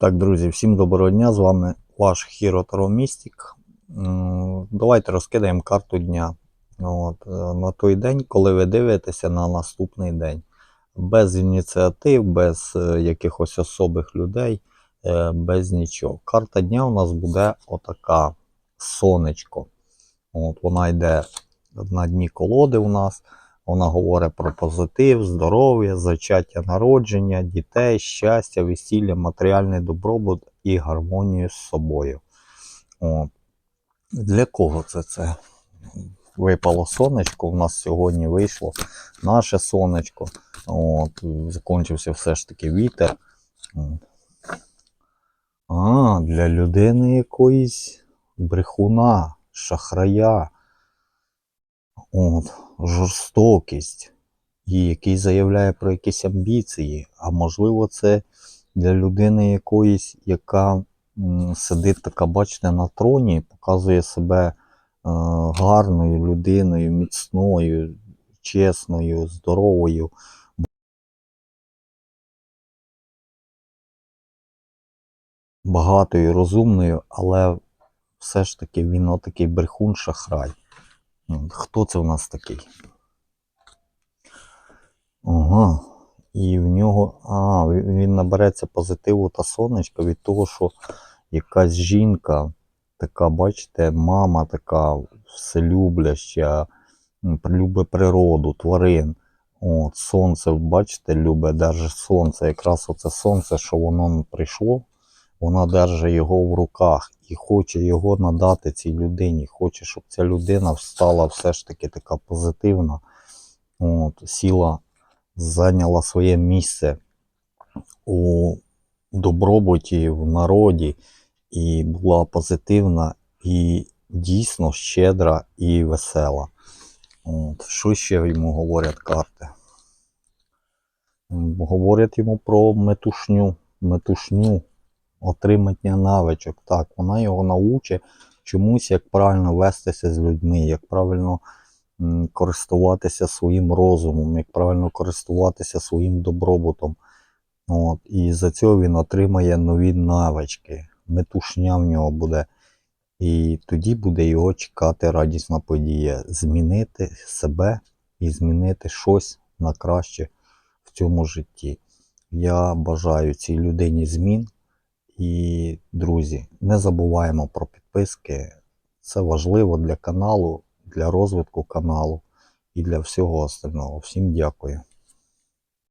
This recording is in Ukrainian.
Так, друзі, всім доброго дня. З вами ваш Хіро Таро Містік. Давайте розкидаємо карту дня. От, е, на той день, коли ви дивитеся на наступний день. Без ініціатив, без е, якихось особих людей, е, без нічого. Карта дня у нас буде отака сонечко. От, вона йде на дні колоди у нас. Вона говорить про позитив, здоров'я, зачаття народження, дітей, щастя, весілля, матеріальний добробут і гармонію з собою. О. Для кого це це? Випало сонечко. У нас сьогодні вийшло наше сонечко. От, закінчився все ж таки вітер. От. А, для людини якоїсь брехуна, шахрая. От, жорстокість, і який заявляє про якісь амбіції. А можливо, це для людини якоїсь, яка сидить така, бачите, на троні, показує себе е, гарною людиною, міцною, чесною, здоровою. Багатою, розумною, але все ж таки він отакий брехун шахрай. Хто це у нас такий? Ага. І в нього. А, він набереться позитиву та сонечка від того, що якась жінка, така, бачите, мама така вселюбляща, любить природу, тварин. От, сонце, бачите, любить, держить сонце. Якраз оце сонце, що воно прийшло, вона держить його в руках і хоче його надати цій людині. Хоче, щоб ця людина стала все ж таки така позитивна. От, сіла, зайняла своє місце у добробуті, в народі, і була позитивна, і дійсно щедра і весела. От, що ще йому говорять карти? Говорять йому про метушню, метушню, отримання навичок. Так, вона його научить чомусь, як правильно вестися з людьми, як правильно користуватися своїм розумом, як правильно користуватися своїм добробутом. От, і за цього він отримає нові навички. Метушня в нього буде. І тоді буде його чекати радісна подія. Змінити себе і змінити щось на краще в цьому житті. Я бажаю цій людині змін. І, друзі, не забуваємо про підписки. Це важливо для каналу, для розвитку каналу і для всього остального. Всім дякую.